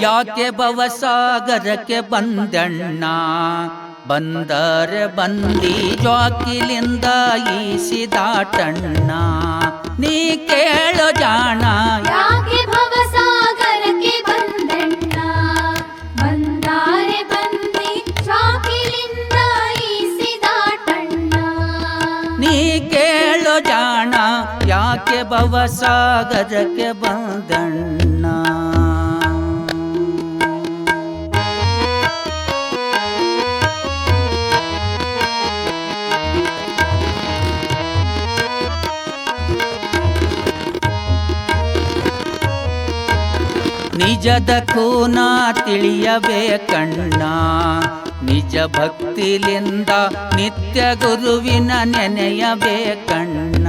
ಯಾಕೆ ಭವಸಾಗರಕ್ಕೆ ಬಂದಣ್ಣ? ಬಂದರೆ ಬಂದಿ ಜಾಕಿಲಿಂದ ಈಸಿದಾಟಣ್ಣ. ನೀ ಕೇಳೋ ಜಾಣ. ಯಾಕೆ ಭವಸಾಗರಕ್ಕೆ ಬಂದಣ್ಣ? ಬಂದಾರೆ ಬಂದಿ ಶಾಕಿಲಿಂದ ಈಸಿದಾಟಣ್ಣ. ನೀ ಕೇಳೋ ಜಾಣ. ಯಾಕೆ ಭವಸಾಗರಕ್ಕೆ ಬಂದಣ್ಣ? ನಿಜದ ತಿಳಿಯಬೇ ಕಣ್ಣ ನಿಜ ಭಕ್ತಿಲಿಂದ ನಿತ್ಯ ಗುರುವಿನ ನೆನೆಯಬೇಕಣ್ಣ.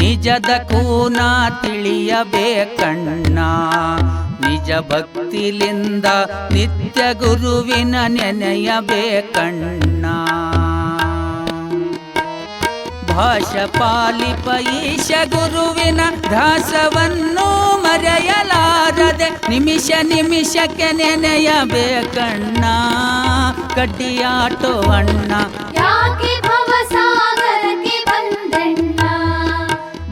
ನಿಜದ ತಿಳಿಯಬೇ ಕಣ್ಣ ನಿಜ ಭಕ್ತಿಲಿಂದ ನಿತ್ಯ ಗುರುವಿನ ನೆನೆಯಬೇಕಣ್ಣ. ಭಾಷ ಪಾಲಿಪ ಈಶ ಗುರುವಿನ ದಾಸವನ್ನು ಮರೆಯಲಾರದೆ ನಿಮಿಷ ನಿಮಿಷಕ್ಕೆ ನೆನೆಯಬೇಕಣ್ಣ ಕಡ್ಡಿಯಾಟೋ ಅಣ್ಣ. ಯಾಕೆ ಭವಸಾಗರಕ್ಕೆ ಬಂದಣ್ಣ?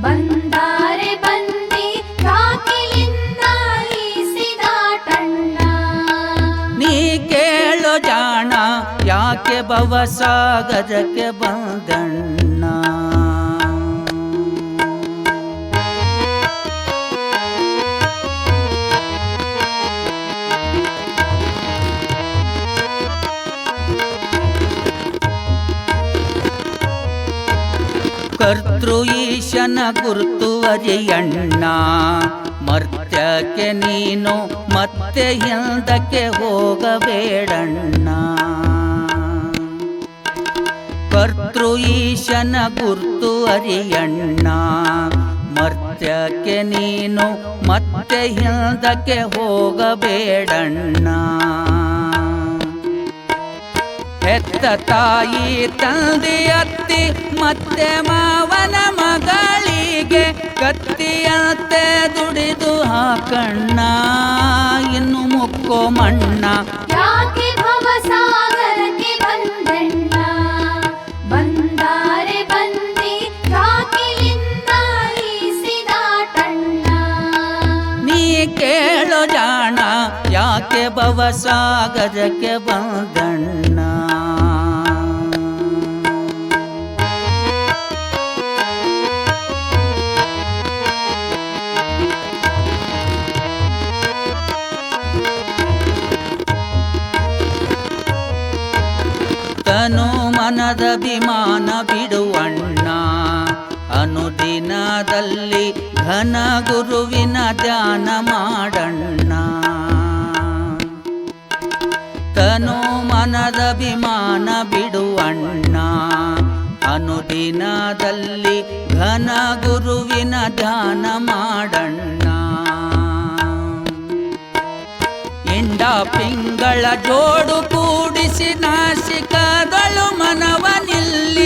ಬಂದಾರೆ ಬಂದಿ ನೀ ಕೇಳೋ ಜಾಣ ಯಾಕೆ ಭವಸಾಗರಕ್ಕೆ ಬಂದಣ್ಣ? ಕರ್ತೃ ಈಶನ ಗುರುತು ಅರಿಯಣ್ಣ ಮರ್ತ್ಯಕ್ಕೆ ನೀನು ಮತ್ತೆ ಹಿಂದಕ್ಕೆ ಹೋಗಬೇಡಣ್ಣ. ಕರ್ತೃ ಈಶನ ಗುರ್ತು ಅರಿಯಣ್ಣ ಮರ್ತ್ಯಕ್ಕೆ ನೀನು ಮತ್ತೆ ಹಿಂದಕ್ಕೆ ಹೋಗಬೇಡಣ್ಣ. ಹೆತ್ತ ತಾಯಿ ತಂದೆ ಅತ್ತಿ ಮತ್ತೆ ಮಾವನ ಮಗಳಿಗೆ ಕತ್ತಿಯಂತೆ ದುಡಿದು ಹಾಕಣ್ಣ ಇನ್ನು ಮುಕ್ಕೋ ಮಣ್ಣ. ಕೇಳೋ ಜಾಣ ಯಾಕೆ ಭವಸಾಗರಕ್ಕೆ ಬಂದಣ್ಣ? ತನು ಮನದ ಅಭಿಮಾನ ಬಿಡುವಣ್ಣ ಅನುದಿನದಲ್ಲಿ ಘನ ಗುರುವಿನ ಧ್ಯಾನ ಮಾಡಣ್ಣ. ತನು ಮನದ ಅಭಿಮಾನ ಬಿಡುವಣ್ಣ. ಅನುದಿನದಲ್ಲಿ ಘನ ಗುರುವಿನ ಧ್ಯಾನ ಮಾಡಣ್ಣ. ಇಂಡ ಪಿಂಗಳ ಜೋಡು ಕೂಡಿಸಿ ನಾಸಿಕ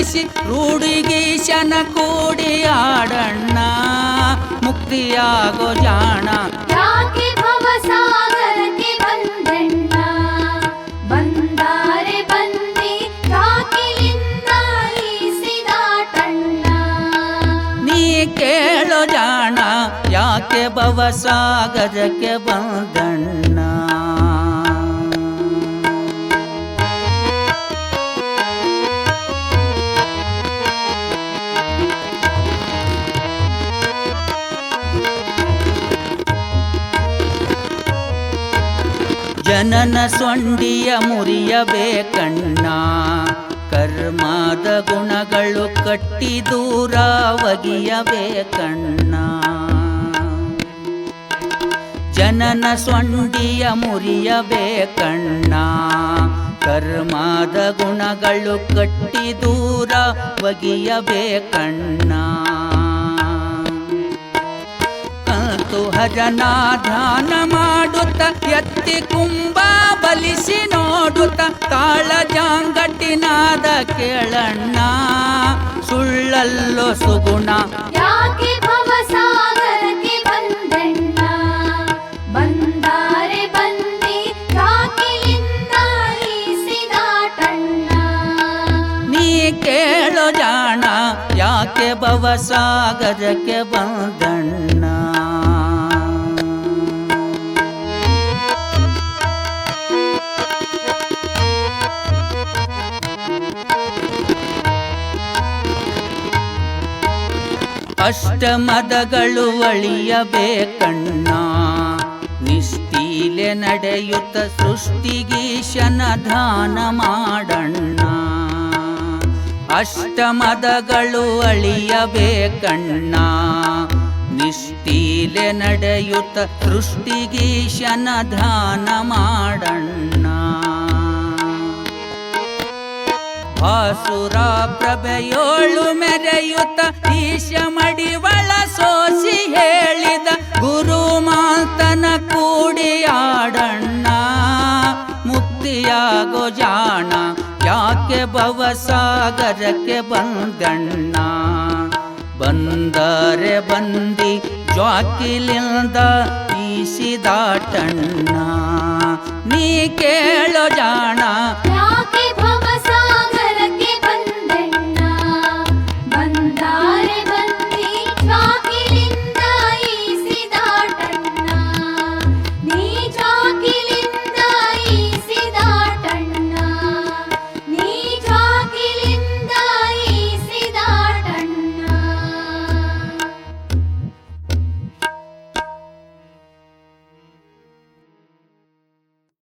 ನಿಲ್ಲಿಸಿ ರೂಢಿಗೀಶನ ಕೂಡಿ ಆಡಣ್ಣ ಮುಕ್ತಿಯಾಗೋ ಜಾಣ. ಕೇಳೋ ಜಾಣ ಯಾಕೆ ಭವಸಾಗರಕ್ಕೆ ಬಂದಣ್ಣ? ಜನನ ಸೊಂಡಿಯ ಮುರಿಯಬೇಕಣ್ಣ. ಕರ್ಮದ ಗುಣಗಳು ಕಟ್ಟಿ ದೂರ ಒಗಿಯಬೇಕಣ್ಣ ಜನನ ಸೊಂಡಿಯ ಮುರಿಯಬೇಕಣ್ಣ. ಕರ್ಮದ ಗುಣಗಳು ಕಟ್ಟಿ ದೂರ ಒಗಿಯಬೇಕಣ್ಣ ಕುಳಿತು ಧ್ಯಾನ ಮಾಡುತ್ತ ಎತ್ತಿ ಕುಂಬ ಬಲಿಸಿ ನೋಡುತ್ತ ಕಾಳಜಾಂಗಟ್ಟಿನಾದ ಕೇಳಣ್ಣ. ಸುಳ್ಳಲ್ಲೋ ಸುಗುಣ. ಯಾಕೆ ಕೇಳೋ ಜಾಣ ಯಾಕೆ ಭವಸಾಗರಕ್ಕೆ ಬಂದಣ್ಣ? ಅಷ್ಟಮದಗಳು ಅಳಿಯಬೇಕಣ್ಣ. ನಿಷ್ಠೀಲೆ ನಡೆಯುತ್ತ ಸೃಷ್ಟಿಗೀಶನ ಧಾನ ಮಾಡಣ್ಣ. ಅಷ್ಟಮದಗಳು ಅಳಿಯಬೇಕಣ್ಣ. ನಿಷ್ಠೀಲೆ ನಡೆಯುತ್ತ ಸೃಷ್ಟಿಗೀಶನ ಧಾನ ಮಾಡಣ್ಣ. ಭಾಸುರ ಪ್ರಭೆಯೋಳು ಮೆರೆಯುತ್ತ ಈಶ ಮಡಿವಳ ಸೋಸಿ ಹೇಳಿದ ಗುರು ಮಾತನ ಕೂಡಿಯಾಡಣ್ಣ ಮುಕ್ತಿಯಾಗೋ ಜಾಣ, ಯಾಕೆ ಭವಸಾಗರಕ್ಕೆ ಬಂದಣ್ಣ? ಬಂದರೆ ಬಂದಿ ಜ್ವಾಕಿಲಿಂದ ಈಸಿದಾಟಣ್ಣ, ನೀ ಕೇಳೋ ಜಾಣ.